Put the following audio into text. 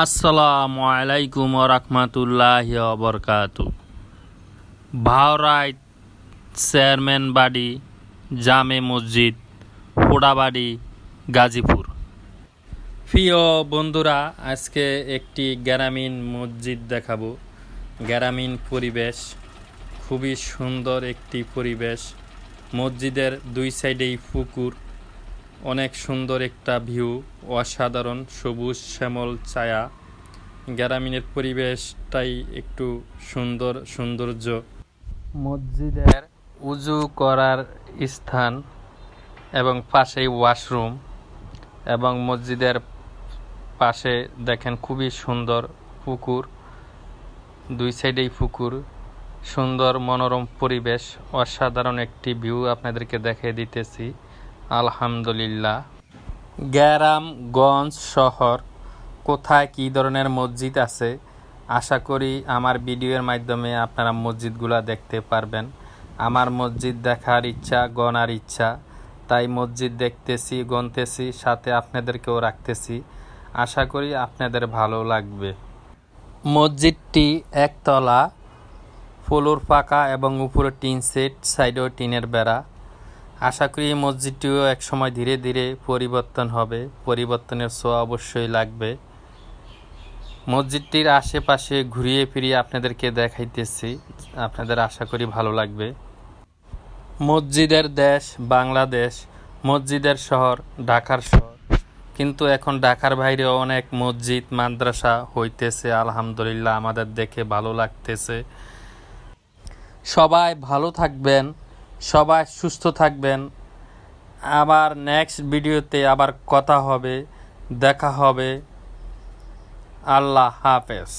আসসালামু আলাইকুম রহমতুল্লাহ বরকাত ভাওরাইট চেয়ারম্যান বাড়ি, জামে মসজিদ পোড়াবাড়ি গাজীপুর। প্রিয় বন্ধুরা, আজকে একটি গ্রামীণ মসজিদ দেখাবো। গ্রামীণ পরিবেশ, খুবই সুন্দর একটি পরিবেশ। মসজিদের দুই সাইডেই পুকুর অনেক সুন্দর একটা ভিউ, অসাধারণ সবুজ শ্যামল ছায়া। গ্রামীণের পরিবেশটাই একটু সুন্দর সৌন্দর্য। মসজিদের উজু করার স্থান এবং পাশেই ওয়াশরুম এবং মসজিদের পাশে দেখেন খুবই সুন্দর পুকুর। দুই সাইডেই পুকুর। সুন্দর মনোরম পরিবেশ, অসাধারণ একটি ভিউ আপনাদেরকে দেখিয়ে দিতেছি। আলহামদুলিল্লাহ। গ্রামগঞ্জ শহর, কোথায় কী ধরনের মসজিদ আছে, আশা করি আমার ভিডিওর মাধ্যমে আপনারা মসজিদগুলো দেখতে পারবেন। আমার মসজিদ দেখার ইচ্ছা, গণার ইচ্ছা। তাই মসজিদ দেখতেছি গনতেছি সাথে আপনাদেরকেও রাখতেছি। আশা করি আপনাদের ভালো লাগবে। মসজিদটি একতলা, ফ্লোর পাকা এবং উপরে টিন সেট, সাইডেও টিনের বেড়া। আশা করি মসজিদটিও একসময় ধীরে ধীরে পরিবর্তন হবে। পরিবর্তনের ছোঁয়া অবশ্যই লাগবে। মসজিদটির আশেপাশে ঘুরিয়ে ফিরিয়ে আপনাদেরকে দেখাইতেছি। আপনাদের আশা করি ভালো লাগবে। মসজিদের দেশ বাংলাদেশ, মসজিদের শহর ঢাকার শহর। কিন্তু এখন ঢাকার বাইরে অনেক মসজিদ, মাদ্রাসা হইতেছে। আলহামদুলিল্লাহ, আমাদের দেখে ভালো লাগতেছে। সবাই ভালো থাকবেন। সবাই সুস্থ থাকবেন। আবার নেক্সট ভিডিওতে আবার কথা হবে দেখা হবে। আল্লাহ হাফেজ।